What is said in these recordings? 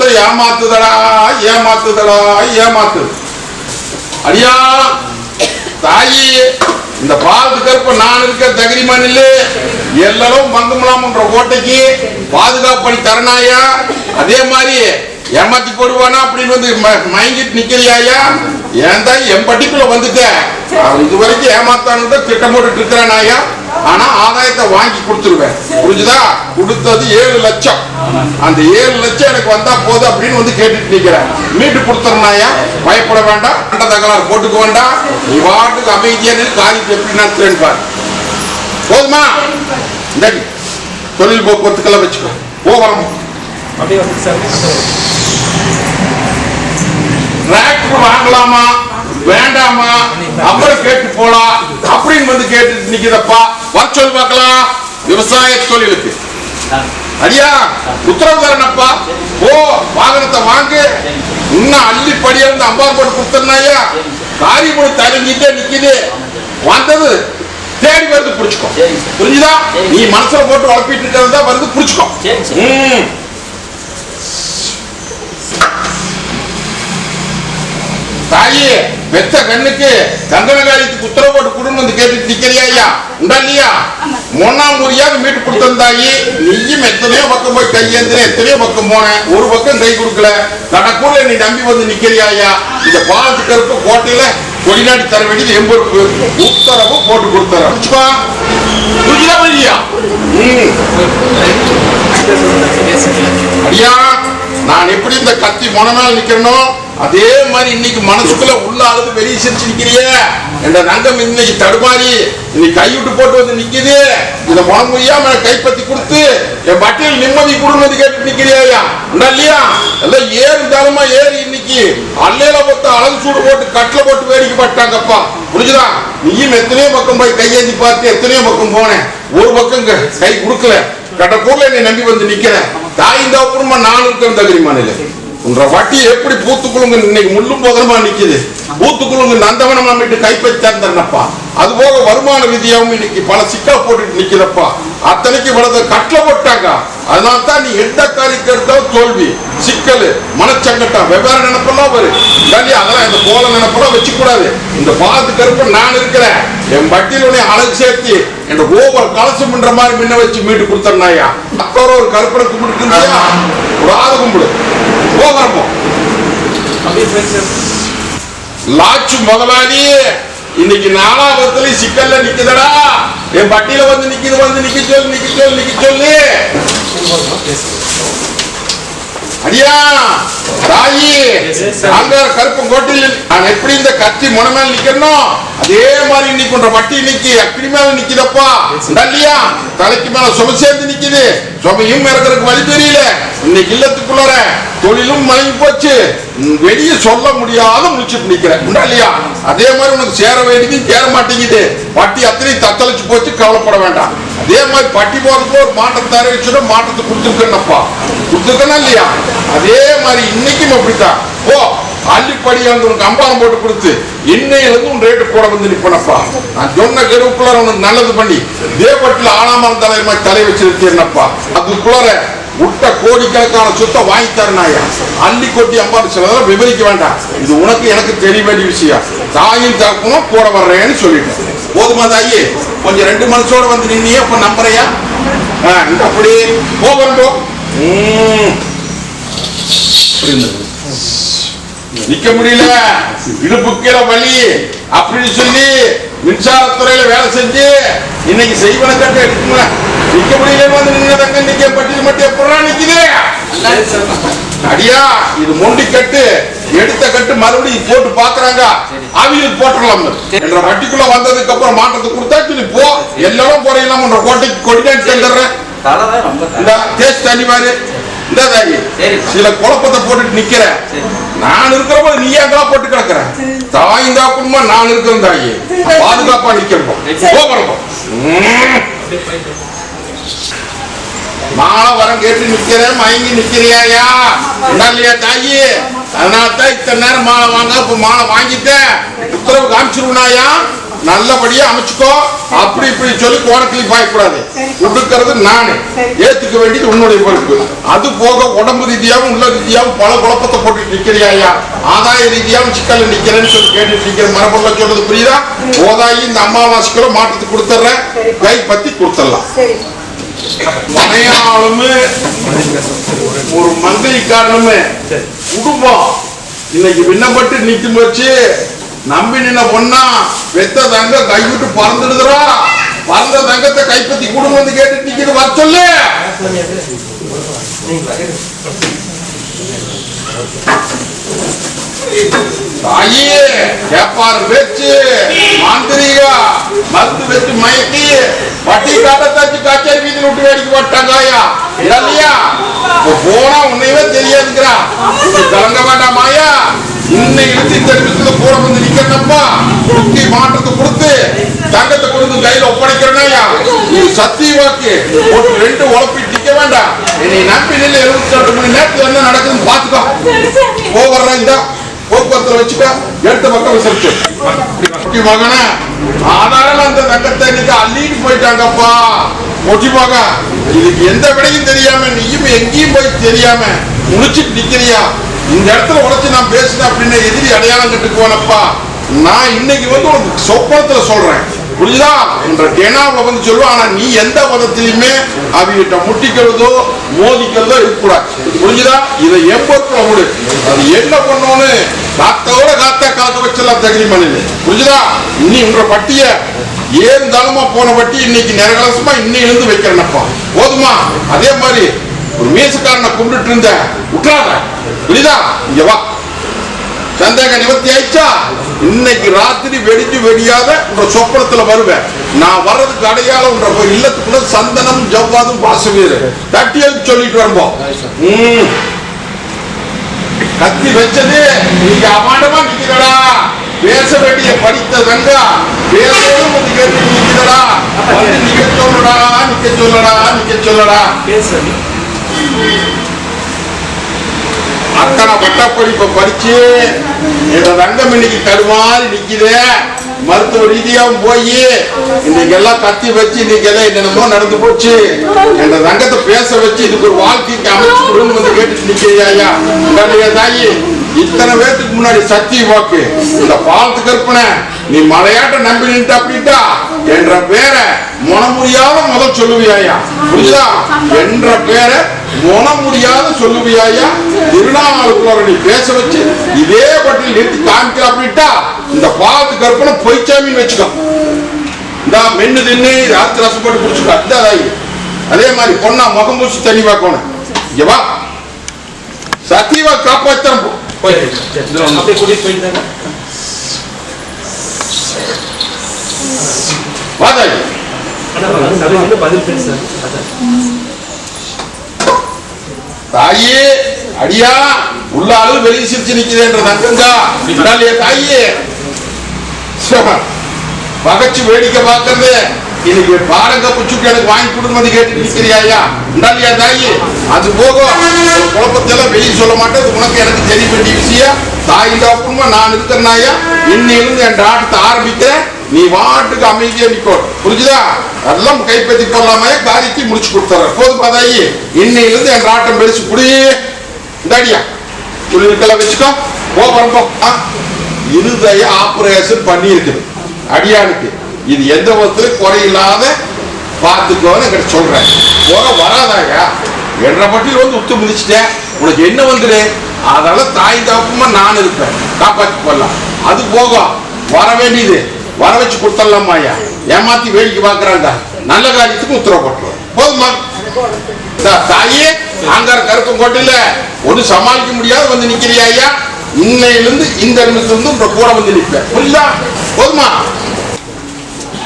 மொத்தம் ஏமாத்துதடா ஏமாத்துதடா ஏமாத்துது அடியா தாயி இந்த பாதுகாப்பு நான் இருக்க தகிரிமான் இல்ல எல்லாரும் மங்கமலாம்ன்ற கோட்டைக்கு பாதுகாப்பு பண்ணி தரணாயா அதே மாதிரி ஏமாத்தி போடுவானா அப்படின்னு வந்து ம- மயங்கிட்டு நிக்கிறியாயா? ஏன் தான் என் பட்டிக்குள்ள வந்துட்ட? இது வரைக்கும் ஏமாத்தான்னு திட்டம் போட்டுட்டு இருக்கிறானாயா? ஆனா ஆதாயத்தை வாங்கி கொடுத்துருவேன். புரிஞ்சுதா? கொடுத்தது ஏழு லட்சம். அந்த ஏழு லட்சம் எனக்கு வந்தா போதும் அப்படின்னு வந்து கேட்டுட்டு நிக்கிறேன். மீட்டு கொடுத்துருனாயா பயப்பட வேண்டாம். கண்ட தகராறு போட்டுக்க வேண்டாம். நீ வாட்டுக்கு அமைதியான காரியத்தை எப்படி நடத்துறேன்னு பாரு. போதுமா? இந்த தொழில் போக்குவரத்துக்கெல்லாம் வச்சுக்கோ. போகிறோம் டிராக்டர் வாங்கலாமா? வேண்டாமா அப்புறம் கேட்டு போலாம் அப்படின்னு வந்து கேட்டு நிக்கிறப்பா வர சொல்லி பார்க்கலாம். விவசாய தொழிலுக்கு. அடியா உத்தரவு தரனப்பா. ஓ வாகனத்தை வாங்கு. இன்னும் அள்ளி படியிருந்து அம்பார் போட்டு கொடுத்தனாயா காரியப்படி தரங்கிட்டே நிக்குது. வந்தது. தேடி வருது புடிச்சுக்கோ. புரிஞ்சுதா. நீ மனசுல போட்டு உழப்பிட்டு இருக்கிறது வருது புடிச்சுக்கோ. தாயி பெத்த கண்ணுக்கு கங்கனகாரியத்துக்கு உத்தரவு போட்டு கொடுன்னு வந்து கேட்டுட்டு நிக்கிறியா ஐயா உண்டா இல்லையா? மூணாம் முறையாக மீட்டு கொடுத்தேன் தாயி. நீயும் எத்தனையோ பக்கம் போய் கையேந்திர எத்தனையோ பக்கம் போனேன். ஒரு பக்கம் கை கொடுக்கல. தனக்குள்ள நீ நம்பி வந்து நிக்கிறியா ஐயா இந்த பாலத்துக்கு இருக்க கோட்டையில கொடிநாடி தர வேண்டியது எம்பொறுப்பு உத்தரவு போட்டு வச்சுக்கோ. புரியுதா ஐயா நான் எப்படி இந்த கத்தி மொனமேல நிக்கிறனோ அதே மாதிரி இன்னைக்கு மனசுக்குள்ள உள்ள அழுது வெளியே சிரிச்சு நிக்கிறிய. என்ற ரங்கம் இன்னைக்கு தடுமாறி இன்னைக்கு கைவிட்டு போட்டு வந்து நிக்குது. இதை முகம் முடியாம கைப்பற்றி கைப்பத்தி கொடுத்து என் பட்டியல் நிம்மதி கொடுன்னு கேட்டு நிக்கிறியா உண்டா இல்லையா? எல்லாம் ஏறு தரமா ஏறி இன்னைக்கு அல்லையில போட்டு அழகு சூடு போட்டு கட்டில போட்டு வேடிக்கை பட்டாங்கப்பா புரிஞ்சுதா? நீயும் எத்தனையோ பக்கம் போய் கையேந்தி பார்த்து எத்தனையோ பக்கம் போனேன். ஒரு பக்கம் கை கொடுக்கல. கடற்கூர்ல என்னை நம்பி வந்து நிக்கிறேன். தாயின் குடும்பம் நான் இருக்கிறேன் தகுதி மாநிலம் உன்ற வட்டி எப்படி பூத்துக்குழுங்க இன்னைக்கு முள்ளும் போதனமா நிக்குது. பூத்துக்குழுங்க நந்தவனம் நம்மகிட்ட கைப்பற்றி தந்தனப்பா அது போக வருமான விதியாவும் இன்னைக்கு பல சிக்கல் போட்டுட்டு நிக்கிறப்பா. அத்தனைக்கு வளர்ந்த கட்டில போட்டாங்க. அதனால தான் நீ எந்த காரியத்தை எடுத்தாலும் தோல்வி சிக்கல் மனச்சங்கட்டம் வெவ்வேறு நினைப்பெல்லாம் வரும். இல்லாட்டி அதெல்லாம் இந்த கோல நினைப்பெல்லாம் வச்சு கூடாது இந்த பாலத்து கருப்பு நான் இருக்கிறேன். என் பட்டியலுடைய அழகு சேர்த்து என் ஓவர் கலசம் பண்ற மாதிரி முன்ன வச்சு மீட்டு கொடுத்தனாயா அத்தோட ஒரு கருப்பனை கும்பிட்டு ஒரு ஆறு கும்பிடு. போகிறப்போ அப்படியே போய் சார் லாட்சு முதலாளி இன்னைக்கு நாலாபத்துல சிக்கல்ல நிக்குதடா என் பட்டியல வந்து நிக்குது வந்து நிக்க சொல்லு நிக்க சொல்லு நிக்க சொல்லு அடியா தாயி அங்க கருப்பு கோட்டையில் நான் எப்படி இந்த கத்தி முனமேல் மேல நிக்கணும் அதே மாதிரி இன்னைக்கு உன்ற வட்டி இன்னைக்கு அக்கினி மேல நிக்கிறப்பா இல்லையா? தலைக்கு மேல சும சேர்ந்து நிக்குது. சுமையும் இறக்குறதுக்கு வழி தெரியல. இன்னைக்கு இல்லத்துக்குள்ளார தொழிலும் மலங்கி போச்சு. ம், வெளிய சொல்ல முடியாத முடிச்சுட்டு நிக்கிறேன். இல்லையா? அதே மாதிரி உனக்கு சேர வேண்டியது சேர மாட்டேங்குது. பட்டி அத்தனை போச்சு கவலைப்பட வேண்டாம். அதே மாதிரி பட்டி போகிறதுக்கு ஒரு மாட்டத்தை தர வச்சுட்டு மாட்டத்தை கொடுத்துருக்கேன்னப்பா. கொடுத்துருக்கேனா இல்லையா? அதே மாதிரி இன்னைக்கும் அப்படித்தான். ஓ அள்ளிப்படி வந்து உனக்கு அம்பாரம் போட்டு கொடுத்து இன்னையிலிருந்து உன் ரேட்டு கூட வந்து நிற்பனப்பா நான் சொன்ன கருவுக்குள்ளார உனக்கு நல்லது பண்ணி தேவட்டில் ஆனாமரம் தலை மாதிரி தலை வச்சிருக்கேன்னப்பா. அதுக்குள்ளார விட்ட கோடிக்கணக்கான சொத்தை வாங்கி தரனாயா அள்ளி கொட்டி அம்பாரு சிலதெல்லாம் விவரிக்க வேண்டாம். இது உனக்கு எனக்கு தெரிய வேண்டிய விஷயம். தாயும் தாக்கணும் கூட வர்றேன்னு சொல்லிட்டேன். போதுமா தாயி? கொஞ்சம் ரெண்டு மனசோட வந்து நின்னியே அப்ப நம்புறையா? ஆ, அப்படி. போகிறோம் நிக்க முடியல. இடுப்புக்கிற வழி வலி. அப்படின்னு சொல்லி மின்சாரத்துறையில வேலை செஞ்சு இன்னைக்கு செய்வன கட்டு எடுக்கல நிக்க முடியல வந்து நின்னதங்க நிக்க பட்டியல் மட்டும் எப்படா நிக்குது? அடியா இது மொண்டி கட்டு. எடுத்த கட்டு மறுபடியும் போட்டு பாக்குறாங்க. அவியல் போட்டுடலாம். என்ற வட்டிக்குள்ள வந்ததுக்கு அப்புறம் மாற்றத்தை கொடுத்தா சொல்லி போ. எல்லாரும் போறீங்களா உன்ற கோட்டைக்கு கொடிதான் செல்லுறேன் டேஸ்ட் இந்த தண்ணி இந்த தாயி. சில குழப்பத்தை போட்டுட்டு நிக்கிற நான் இருக்கிற போது நீ ஏன் போட்டு கிடக்குற? தாய் குடும்பம் நான் இருக்கிறேன் தாயி. பாதுகாப்பா நிக்கிறோம். போகிறோம் மாலை வரம் கேட்டு நிற்கிறேன் மயங்கி நிக்கிறியாயா? இல்லையா தாயி? அதனால தான் இத்தனை நேரம் மாலை வாங்க இப்ப மாலை வாங்கிட்டேன். உத்தரவு காமிச்சிருவனாயா? நல்லபடியா அமைச்சுக்கோ. அப்படி இப்படி சொல்லி கோணக்கிளி பாயக்கூடாது. சரி. கொடுக்கறது நானு. ஏத்துக்க வேண்டியது உன்னுடைய பொறுப்பு. அது போக உடம்பு ரீதியாவும் உள்ள ரீதியாவும் பல குழப்பத்தை போட்டு நிக்கிறியா ஐயா ஆதாய ரீதியாவும் சிக்கல்ல நிக்கிறேன்னு சொல்லி கேட்டுட்டு நிக்கிற மரபுள்ள சொல்றது புரியுதா? போதாயி இந்த அமாவாசைக்குள்ள மாற்றத்துக்கு கொடுத்துட்றேன். கை பத்தி கொடுத்துடலாம். சரி. மனையாளுமே ஒரு மந்திரி காரணமே குடும்பம் இன்னைக்கு விண்ணப்பட்டு நிக்கும் வச்சு நம்பி நின்ன பொண்ணா வெத்த தங்க கைவிட்டு பறந்துடுதுரா பறந்த தங்கத்தை கைப்பத்தி குடும்பம் வந்து கேட்டு நிக்கிறது வர சொல்லு. தாயே கேப்பாரு பேச்சு. மாந்திரிகா மருந்து வச்சு மயக்கி வட்டி காட்ட தச்சு கச்சேரி வீதியில் போட்டாங்கய்யா இல்லையா போனா உன்னையவே தெரியாதுங்கிறா. கலங்க வேண்டாமாயா இன்னை இழுத்து இந்த நிமிஷத்துல கூட வந்து நிக்கிறனப்பா முக்கிய மாற்றத்தை கொடுத்து தங்கத்தை கொடுத்து கையில ஒப்படைக்கிறனாயா இது சத்திய வாக்கு. ஒரு ரெண்டு உழப்பிட்டு நிக்க வேண்டாம். என்னை நம்பி நின்று எழுபத்தி ரெண்டு மணி நேரத்துல என்ன நடக்குதுன்னு பாத்துக்கோ. போவர்ற இந்த. போக்குவரத்துல வச்சுக்க எடுத்த பக்கம் விசாரிச்சு குட்டி மகனே ஆனாலும் அந்த தங்கத்தை இன்னைக்கு அள்ளிட்டு போயிட்டாங்கப்பா. முக்கியமாக மக இதுக்கு எந்த விடையும் தெரியாம நீயும் எங்கேயும் போய் தெரியாம முடிச்சுட்டு நிக்கிறியா? இந்த இடத்துல உடைச்சு நான் பேசுனேன் அப்படின்னு எதிரி அடையாளம் கட்டுக்குவானப்பா நான் இன்னைக்கு வந்து உனக்கு சொப்பனத்துல சொல்றேன். புரியுதா என்ற கெனாவை வந்து சொல்லுவோம் ஆனால் நீ எந்த பதத்திலையுமே அவங்கிட்ட முட்டிக்கிறதோ மோதிக்கிறதோ இருக்கக்கூடாது. புரிஞ்சுதா? இதை எப்பத்துல விடு அது என்ன பண்ணோன்னு காத்தோட காத்த காத்து வச்செல்லாம் தகுதி பண்ணுது புரிஞ்சுதா? இன்னி உன்ற பட்டிய ஏன் போன பட்டி இன்னைக்கு நிரகலசமா இன்னையிலிருந்து வைக்கிறேனப்பா போதுமா? அதே மாதிரி ஒரு மீசக்காரனை கும்பிட்டு இருந்த விட்டுறாத புரியுதா? இங்க வா. சந்தேக நிவர்த்தி ஆயிடுச்சா? இன்னைக்கு ராத்திரி வெடிச்சு வெடியாத உன்ற சொப்பனத்துல வருவேன். நான் வர்றதுக்கு அடையாளம் உன்ற போய் இல்லத்துக்குள்ள சந்தனம் ஜவ்வாதும் வாசவீர் தட்டி சொல்லிட்டு வரும்போம். கத்தி வச்சது. நீங்க அபாண்டமா நிக்கிறடா. பேச வேண்டிய படித்த தங்கா பேசணும் நிக்கிறடா. நிக்க சொல்லடா நிக்க சொல்லடா நிக்க சொல்லடா. பேச. அத்தனை பட்டப்படிப்பை படிச்சு இந்த ரங்கம் இன்னைக்கு தடுமாறி நிக்குது. மருத்துவ ரீதியாவும் போய் இன்னைக்கு எல்லாம் கத்தி வச்சு இன்னைக்கு எல்லாம் என்னென்னமோ நடந்து போச்சு. இந்த ரங்கத்தை பேச வச்சு இதுக்கு ஒரு வாழ்க்கைக்கு அமைச்சு கொடுன்னு வந்து கேட்டுட்டு நிக்கிறியா ஐயா. தாயி இத்தனை பேர்த்துக்கு முன்னாடி சத்திய வாக்கு. இந்த பாலத்து கற்பனை. நீ மலையாட்ட நம்பி நின்று அப்படின்ட்டா என்ற பேரை முன முடியாத முதல் சொல்லுவியாயா? புரியுதா என்ற பேரை முன முடியாத சொல்லுவியாயா? திருநாளுக்குள்ள நீ பேச வச்சு இதே பட்டியல் நிறுத்தி காமிக்கிற அப்படின்ட்டா இந்த பாலத்து கற்பனை பொய்ச்சாமின்னு வச்சுக்கோ. இந்த மென்னு தின்னு ராத்திரி ரசப்பட்டு குடிச்சுக்கோ. இந்த தாயி அதே மாதிரி பொண்ணா முகம் பூசி தண்ணி பார்க்கணும். இங்க வா. சத்தியவா காப்பாத்திரம் போ. போயிட்டு அப்படியே கூட்டிட்டு போயிட்டாங்க வா தாயி தாயே அடியா உள்ள ஆளு வெளியே சிரிச்சு நிக்குதுன்ற தங்கங்கா. இந்தாலியே தாயே. பகச்சு வேடிக்கை பார்க்கறது. இன்னைக்கு பாருங்க புச்சுக்கு எனக்கு வாங்கி கொடுங்கன்னு கேட்டு ஐயா? இந்தாலியா தாயி. அது போகும் குழப்பத்தெல்லாம் வெளியே சொல்ல மாட்டேன். உனக்கு எனக்கு தெரிய வேண்டிய விஷயம் தாயின் தப்புமா நான் இருக்கிறனாயா இன்னிலிருந்து என் ஆட்டத்தை ஆரம்பிக்கிறேன். நீ வாட்டுக்கு அமைதியா நிக்கோ. புரிஞ்சுதா? எல்லாம் கைப்பற்றி போடலாமே காரியத்தை முடிச்சு கொடுத்தாரு போதும் தாயி இன்னையிலிருந்து என் ஆட்டம் பெருசு குடி. இந்தாடியா. குளிருக்கெல்லாம் வச்சுக்கோ. போ வரப்போ ஆ? இருதய ஆபரேஷன் பண்ணி இருக்குது அடியானுக்கு. இது எந்த விதத்திலும் குறையில்லாத பார்த்துக்கோன்னு என்கிட்ட சொல்றேன். போக வராதாயா? என்ற பட்டியல் வந்து உத்து மிதிச்சிட்டேன். உனக்கு என்ன வந்துடு அதனால தாய் தாப்புமா நான் இருப்பேன். காப்பாற்றி போடலாம் அது போகும் வர வேண்டியது. வர வச்சு கொடுத்துடலாமாயா ஏமாத்தி வேடிக்கை பார்க்கறாங்க. நல்ல காரியத்துக்கு உத்தரவு போட்டுருவோம் போதுமா? தாயே ஆங்கார கருக்கம் கோட்டையில ஒண்ணு சமாளிக்க முடியாது வந்து நிக்கிறியா ஐயா? இன்னையிலிருந்து இந்த நிமிஷத்துல இருந்து உங்க கூட வந்து நிற்பேன் புரியுதா? போதுமா?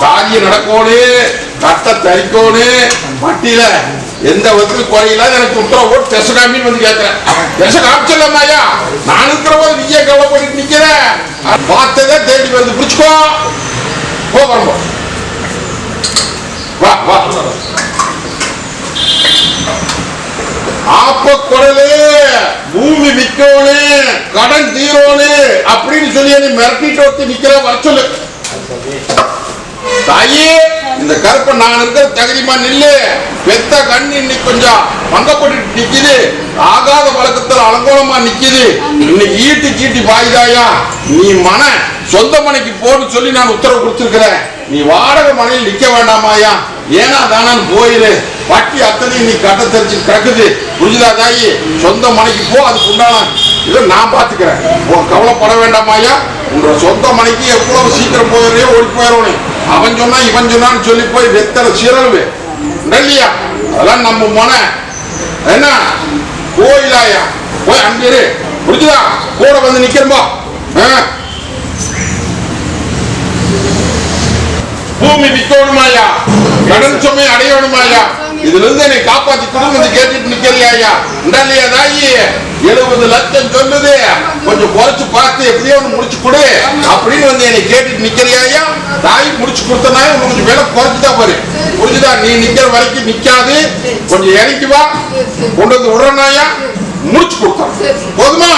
காரியம் நடக்கோடு கட்ட தரிக்கோடு பட்டியில. எந்த விதத்தில் குறையில்லாத எனக்கு உத்தரவு போட்டு தெச காமின்னு வந்து கேட்கிறேன். தெச காமிச்சிடலாமா ஐயா? நான் இருக்கிற போது நீயே கவலைப்பட்டு நிக்கிற. அது பார்த்ததே தேடி வந்து பிடிச்சுக்கோ. போ வரும்போது வா வா. ஆப்ப குடலு பூமி விற்கோனே கடன் தீரோனு அப்படின்னு சொல்லி என்னை மிரட்டிட்டு ஒருத்தி நிக்கிற வர சொல்லு. தாயி இந்த கருப்பை நான் இருக்கிற தகுதிமா நில்லு. பெத்த கண் இன்னைக்கு கொஞ்சம் பங்கப்பட்டு நிக்குது. ஆகாத வழக்கத்துல அலங்கோலமா நிக்குது. இன்னைக்கு ஈட்டி கீட்டி பாய்தாயா? நீ மன சொந்த மனைக்கு போன்னு சொல்லி நான் உத்தரவு கொடுத்துருக்கிறேன். நீ வாடகை மனையில் நிக்க வேண்டாமாயா? ஏனா தானான்னு போயிரு. வட்டி அத்தனை நீ கட்ட தெரிச்சு கிடக்குது. புரிஞ்சுதா தாயி? சொந்த மனைக்கு போ அதுக்கு உண்டான இதை நான் பாத்துக்கிறேன். கவலைப்பட வேண்டாமாயா? உன்னோட சொந்த மனைக்கு எவ்வளவு சீக்கிரம் போயிடுறே ஓடி போயிடணும் அவன் சொன்னா இவன் சொன்னான்னு சொல்லி போய் வெத்தனை சீரழுவு இல்லையா அதெல்லாம் நம்ம மன. என்ன? கோயிலாயா? போய் அங்கே புரிஞ்சுதா? கூட வந்து நிக்கிறோம்பா பூமி விற்கணுமாயா கடன் சுமை அடையணுமாயா இதுல இருந்து என்னை காப்பாத்தி கொடுங்க கேட்டுட்டு நிக்கலையா ஐயா? உடலையா தாயி எழுபது லட்சம் சொல்லுது. கொஞ்சம் குறைச்சு பார்த்து எப்படியோ ஒன்று முடிச்சு கொடு. அப்படின்னு வந்து என்னை கேட்டுட்டு நிக்கலையா ஐயா? தாய் முடிச்சு கொடுத்தனா கொஞ்சம் வேலை குறைச்சுதா பாரு. புரிஞ்சுதா? நீ நிக்கிற வரைக்கும் நிக்காது. கொஞ்சம் இறங்கி வா. கொண்டு வந்து விடுறனாயா முடிச்சு கொடுத்தான் போதுமா?